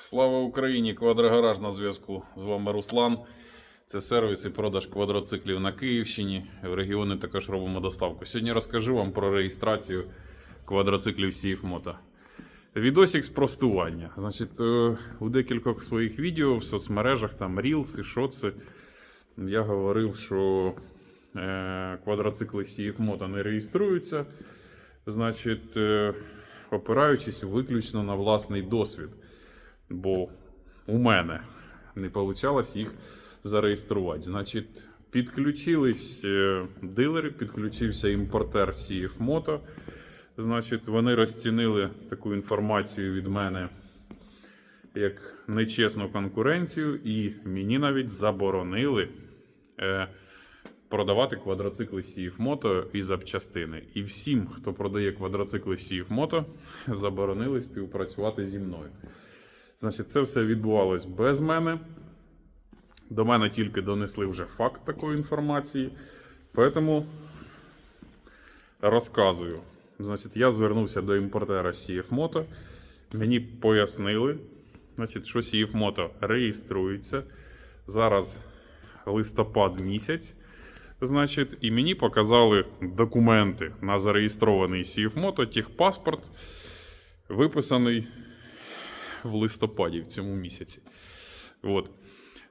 Слава Україні! Квадрогараж на зв'язку. З вами Руслан. Це сервіс і продаж квадроциклів на Київщині. В регіони також робимо доставку. Сьогодні розкажу вам про реєстрацію квадроциклів CF Moto. Відосик спростування. Значить, е, у декількох своїх відео в соцмережах, там Reels і Шоци, я говорив, що е, квадроцикли CF Moto не реєструються. Значить, е, опираючись виключно на власний досвід. Бо у мене не вийшло їх зареєструвати. Значить, підключились е, дилери, підключився імпортер CF Moto. Значить, вони розцінили таку інформацію від мене як нечесну конкуренцію, і мені навіть заборонили е, продавати квадроцикли CF Moto і запчастини. І всім, хто продає квадроцикли CF Moto, заборонили співпрацювати зі мною. Значить, це все відбувалось без мене. До мене тільки донесли вже факт такої інформації. Тому розказую. Значить, я звернувся до імпортера CF Moto. Мені пояснили, значить, що CF Moto реєструється. Зараз листопад місяць. Значить, і мені показали документи на зареєстрований CF Moto, техпаспорт, виписаний в листопаді в цьому місяці. От.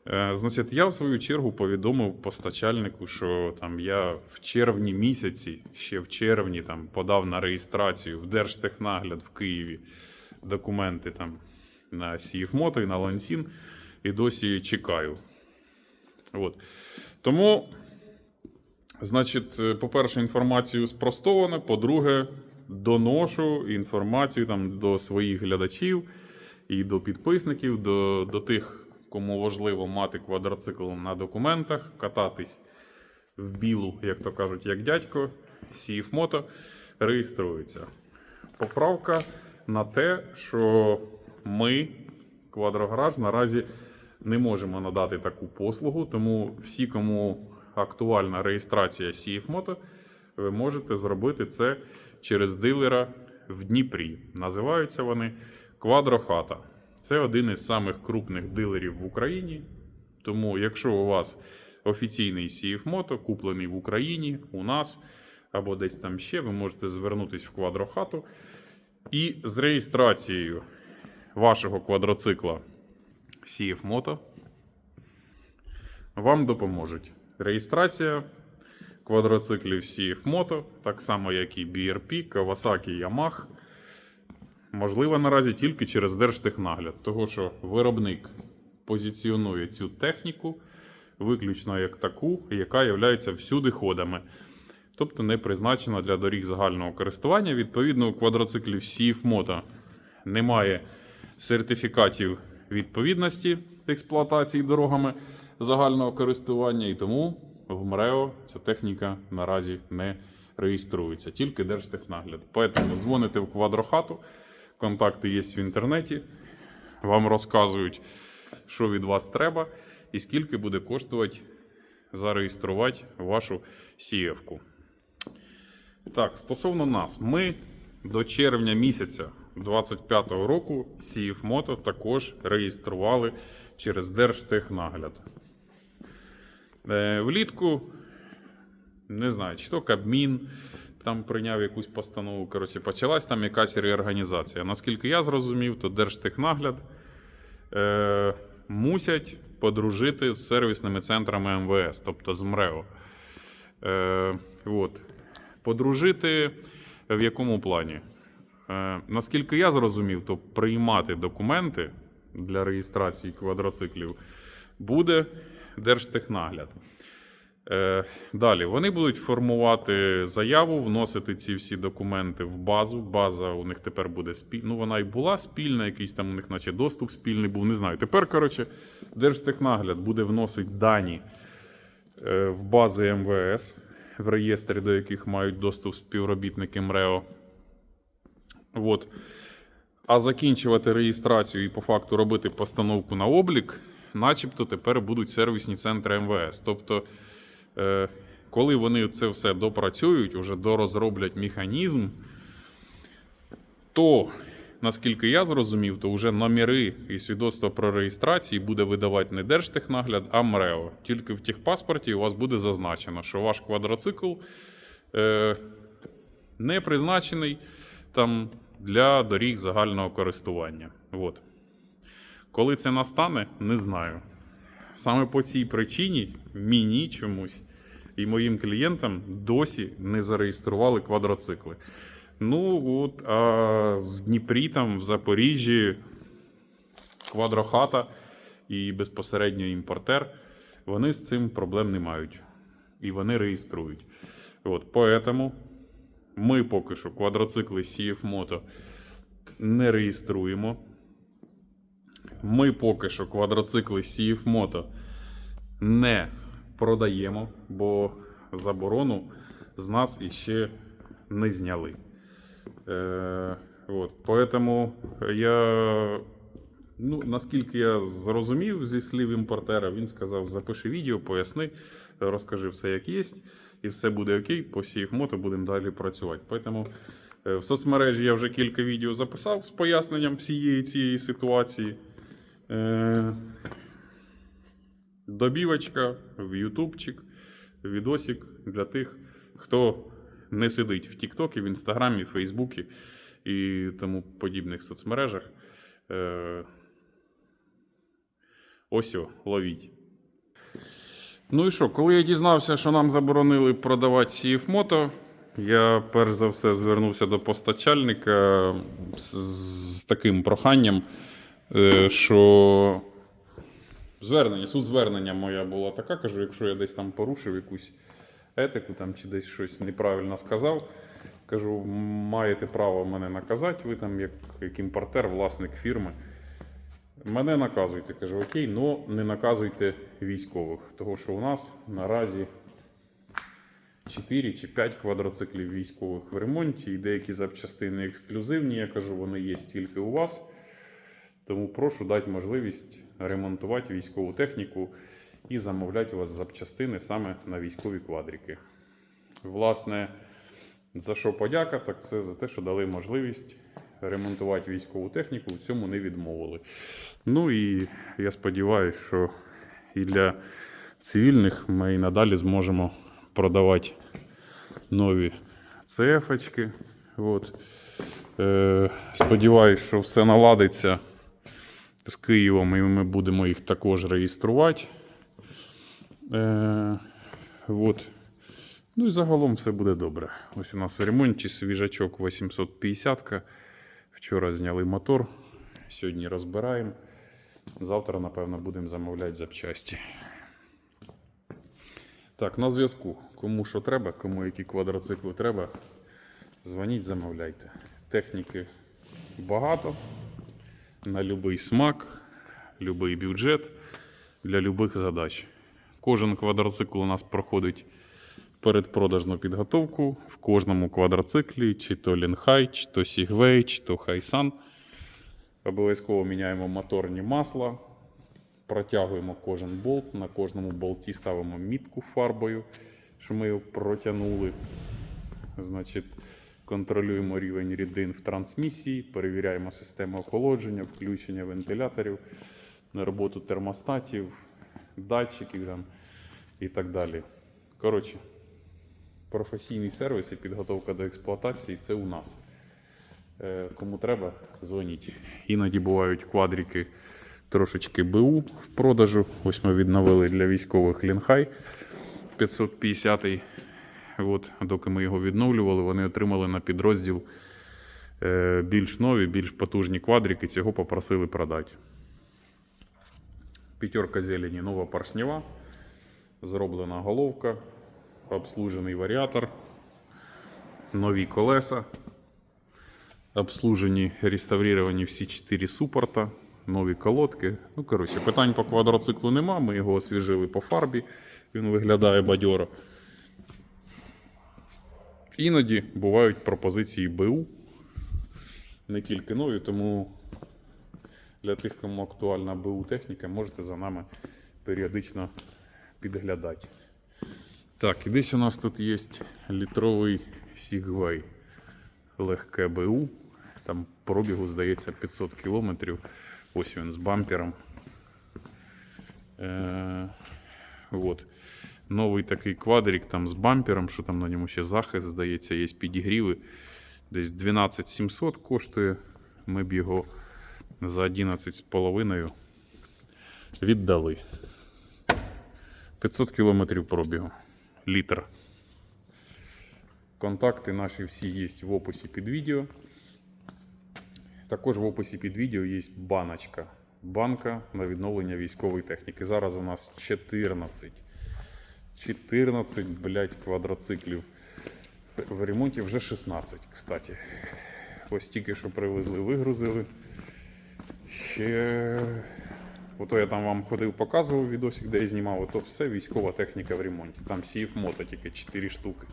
Е, Значить, я в свою чергу повідомив постачальнику, що там я в червні місяці, ще в червні, там подав на реєстрацію в Держтехнагляд в Києві документи там на CFMoto і на Лансін, і досі чекаю. От. Тому, значить, е, по-перше, інформацію спростовано, по-друге, доношу інформацію там до своїх глядачів і до підписників, до, до тих, кому важливо мати квадроцикл на документах, кататись в білу, як то кажуть, як дядько, CF Moto, реєструється. Поправка на те, що ми, квадрогараж, наразі не можемо надати таку послугу, тому всі, кому актуальна реєстрація Moto, ви можете зробити це через дилера в Дніпрі. Називаються вони Квадрохата. Це один із самих крупних дилерів в Україні. Тому, якщо у вас офіційний CF Moto, куплений в Україні, у нас або десь там ще, ви можете звернутися в квадрохату і з реєстрацією вашого квадроцикла CF Moto вам допоможуть. Реєстрація квадроциклів CF Moto, так само як і BRP, Kawasaki, Yamaha, можлива наразі тільки через Держтехнагляд, того що виробник позиціонує цю техніку виключно як таку, яка є всюди ходами. Тобто не призначена для доріг загального користування. Відповідно, у квадроциклів CF Moto немає сертифікатів відповідності експлуатації дорогами загального користування, і тому в МРЕО ця техніка наразі не реєструється, тільки Держтехнагляд. Поэтому дзвоните в квадрохату, контакти є в інтернеті, вам розказують, що від вас треба і скільки буде коштувати зареєструвати вашу сієвку. Так, стосовно нас, ми до червня місяця 2025 року CF Moto також реєстрували через Держтехнагляд. Е, влітку, не знаю, чи то Кабмін там прийняв якусь постанову. Коротше, почалась там якась реорганізація. Наскільки я зрозумів, то Держтехнагляд е, мусять подружити з сервісними центрами МВС, тобто з МРЕО. Е, от. Подружити в якому плані? Е, наскільки я зрозумів, то приймати документи для реєстрації квадроциклів буде Держтехнагляд. Е, далі вони будуть формувати заяву, вносити ці всі документи в базу. База у них тепер буде спільна. Ну, вона і була спільна, якийсь там у них, наче доступ спільний був. Не знаю. Тепер, коротше, Держтехнагляд буде вносити дані е, в бази МВС, в реєстрі, до яких мають доступ співробітники МРЕО. От. А закінчувати реєстрацію і по факту робити постановку на облік, начебто тепер будуть сервісні центри МВС. Тобто, коли вони це все допрацюють, уже дорозроблять механізм, то наскільки я зрозумів, то вже номери і свідоцтво про реєстрацію буде видавати не Держтехнагляд, а МРЕО. Тільки в техпаспорті у вас буде зазначено, що ваш квадроцикл е, не призначений там для доріг загального користування. От. Коли це настане, не знаю. Саме по цій причині мені чомусь і моїм клієнтам досі не зареєстрували квадроцикли. Ну, от, а в Дніпрі, там, в Запоріжжі, квадрохата і безпосередньо імпортер, вони з цим проблем не мають. І вони реєструють. От, поэтому ми поки що квадроцикли CF Moto не реєструємо. Ми поки що квадроцикли CF Moto не продаємо, бо заборону з нас іще не зняли. Е, от, поэтому я, ну, наскільки я зрозумів зі слів імпортера, він сказав: запиши відео, поясни, розкажи все як є, і все буде окей. По CF будемо далі працювати. Поэтому е, в соцмережі я вже кілька відео записав з поясненням всієї цієї ситуації. Е, добівочка в Ютубчик, відосик для тих, хто не сидить в Тіктокі, в Інстаграмі, Фейсбуці і тому подібних соцмережах. Е, ось о, ловіть. Ну і що, коли я дізнався, що нам заборонили продавати CF Moto, я перш за все звернувся до постачальника з, з таким проханням, е, що звернення, суть звернення моя була така, кажу, якщо я десь там порушив якусь етику там, чи десь щось неправильно сказав, кажу, маєте право мене наказати, ви там як, як імпортер, власник фірми. Мене наказуйте, кажу, окей, але не наказуйте військових, тому що у нас наразі 4 чи 5 квадроциклів військових в ремонті, і деякі запчастини ексклюзивні. Я кажу, вони є тільки у вас. Тому прошу дати можливість ремонтувати військову техніку і замовляти у вас запчастини саме на військові квадрики. Власне, за що подяка, так це за те, що дали можливість ремонтувати військову техніку, в цьому не відмовили. Ну і я сподіваюся, що і для цивільних ми і надалі зможемо продавати нові ЦФ-очки. Е, сподіваюсь, що все наладиться з Києвом, і ми будемо їх також реєструвати. Е, от. Ну і загалом все буде добре. Ось у нас в ремонті свіжачок 850. Вчора зняли мотор, сьогодні розбираємо. Завтра, напевно, будемо замовляти запчасті. Так, на зв'язку. Кому що треба, кому які квадроцикли треба, дзвоніть, замовляйте. Техніки багато, на будь-який смак, будь-який бюджет для будь-яких задач. Кожен квадроцикл у нас проходить передпродажну підготовку в кожному квадроциклі, чи то Лінхай, чи то Сігвей, чи то Хайсан. Обов'язково міняємо моторні масла, протягуємо кожен болт, на кожному болті ставимо мітку фарбою, що ми його протягнули. Значить, контролюємо рівень рідин в трансмісії, перевіряємо систему охолодження, включення вентиляторів, на роботу термостатів, датчиків там, і так далі. Коротше, професійний сервіс і підготовка до експлуатації це у нас. Е, Кому треба, дзвоніть. Іноді бувають квадрики трошечки БУ в продажу. Ось ми відновили для військових Лінхай 550. От, доки ми його відновлювали, вони отримали на підрозділ е, більш нові, більш потужні квадрики. Цього попросили продати. П'ятерка зелені, нова поршнева, зроблена головка, обслужений варіатор, нові колеса, обслужені, реставровані всі 4 супорта, нові колодки. Ну, коротше, питань по квадроциклу нема. Ми його освіжили по фарбі, він виглядає бадьоро. Іноді бувають пропозиції БУ, не тільки нові, тому для тих, кому актуальна БУ техніка, можете за нами періодично підглядати. Так, і десь у нас тут є літровий Сігвей. Легке БУ. Там пробігу, здається, 500 кілометрів. Ось він з бампером. Е, от. Новий такий квадрик там з бампером, що там на ньому ще захист, здається, є підігріви. Десь 12700 коштує. Ми б його за 11,5 віддали. 500 кілометрів пробігу. Літр. Контакти наші всі є в описі під відео. Також в описі під відео є баночка. Банка на відновлення військової техніки. Зараз у нас 14. 14, блядь, квадроциклів. В ремонті вже 16, кстати. Ось тільки що привезли, вигрузили. Ще. Ото я там вам ходив, показував відосик, де я знімав, ото все військова техніка в ремонті. Там сіїв мото тільки 4 штуки.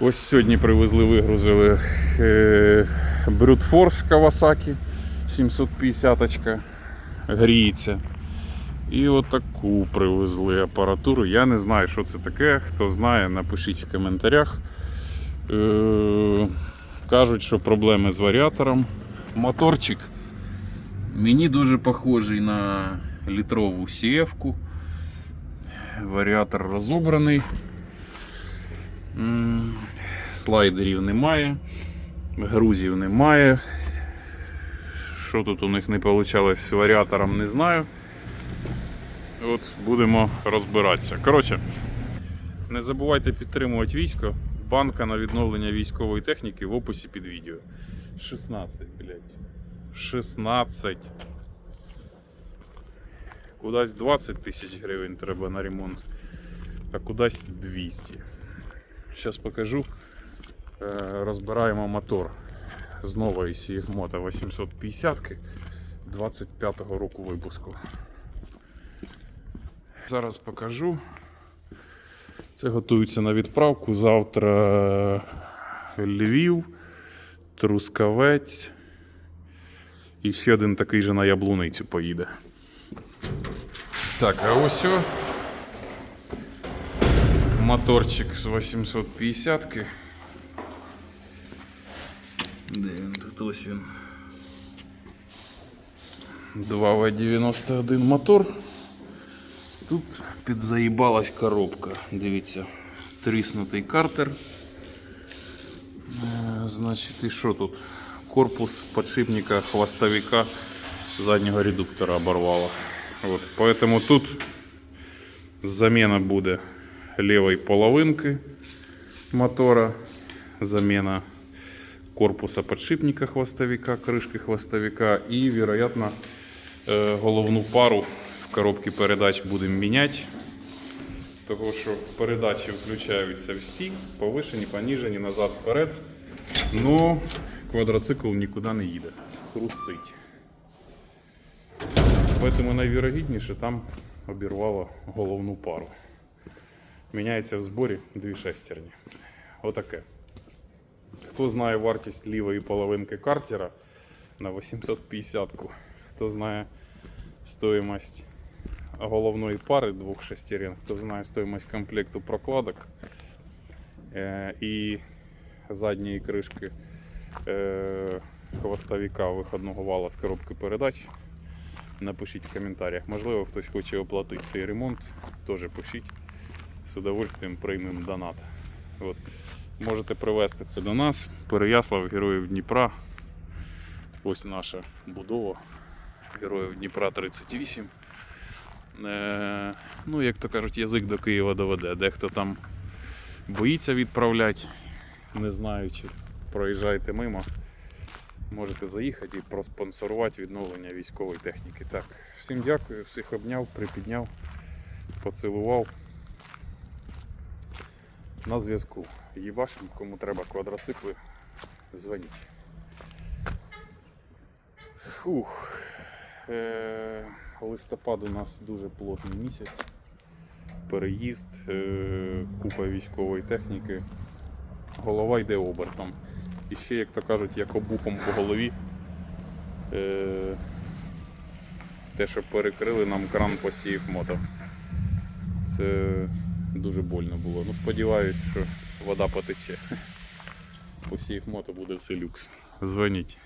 Ось сьогодні привезли, вигрузили е, Brute Force Kawasaki 750 очка гріється. І отаку привезли апаратуру. Я не знаю, що це таке. Хто знає, напишіть в коментарях. Е, кажуть, що проблеми з варіатором. Моторчик мені дуже похожий на літрову CF-ку. Варіатор розобраний. Слайдерів немає, грузів немає. Що тут у них не вийшло з варіатором, не знаю. От будемо розбиратися. Коротше, не забувайте підтримувати військо. Банка на відновлення військової техніки в описі під відео. 16, блядь. 16. Кудись 20 тисяч гривень треба на ремонт, а кудись 200. Зараз покажу. Е, Розбираємо мотор з нової CF Moto 850 25-го року випуску. Зараз покажу. Це готується на відправку. Завтра Львів, Трускавець. І ще один такий же на яблуницю поїде. Так, а ось о. Моторчик з 850-ки. Де він тут ось він? 2В91 мотор. Тут підзаїбалась коробка. Дивіться, тріснутий картер. Е, Значить, і що тут? Корпус подшипника хвостовика заднього редуктора оборвало. От, поэтому тут замена буде левой половинки мотора, замена корпуса подшипника хвостовика, крышки хвостовика и, вероятно, е, головну пару в коробці передач будемо міняти. Того, що передачі включаються всі, повишені, поніжені, назад, вперед. Но квадроцикл нікуди не їде. Хрустить. Поэтому найвірогідніше там обірвало головну пару. Міняється в зборі дві шестерні. Отаке. Хто знає вартість лівої половинки картера на 850-ку, хто знає стоїмость головної пари двох шестерен, хто знає стоїмость комплекту прокладок е, і задньої кришки е, хвостовика виходного вала з коробки передач. Напишіть в коментарях. Можливо, хтось хоче оплатити цей ремонт, теж пишіть. З удовольствием приймемо донат. От. Можете привезти це до нас. Переяслав Героїв Дніпра. Ось наша будова Героїв Дніпра 38. Е, ну, як то кажуть, язик до Києва доведе. Дехто там боїться відправляти, не знаю, чи проїжджаєте мимо. Можете заїхати і проспонсорувати відновлення військової техніки. Так, всім дякую, всіх обняв, припідняв, поцілував. На зв'язку. Їбашим, кому треба квадроцикли, дзвоніть. Фух. Е, листопад у нас дуже плотний місяць. Переїзд, е, купа військової техніки. Голова йде обертом. І ще, як то кажуть, як обухом по голові. Е, те, що перекрили нам кран посів мото. Це дуже больно було. Ну, сподіваюсь, що вода потече. По Сейфмото буде все люкс. Дзвоніть.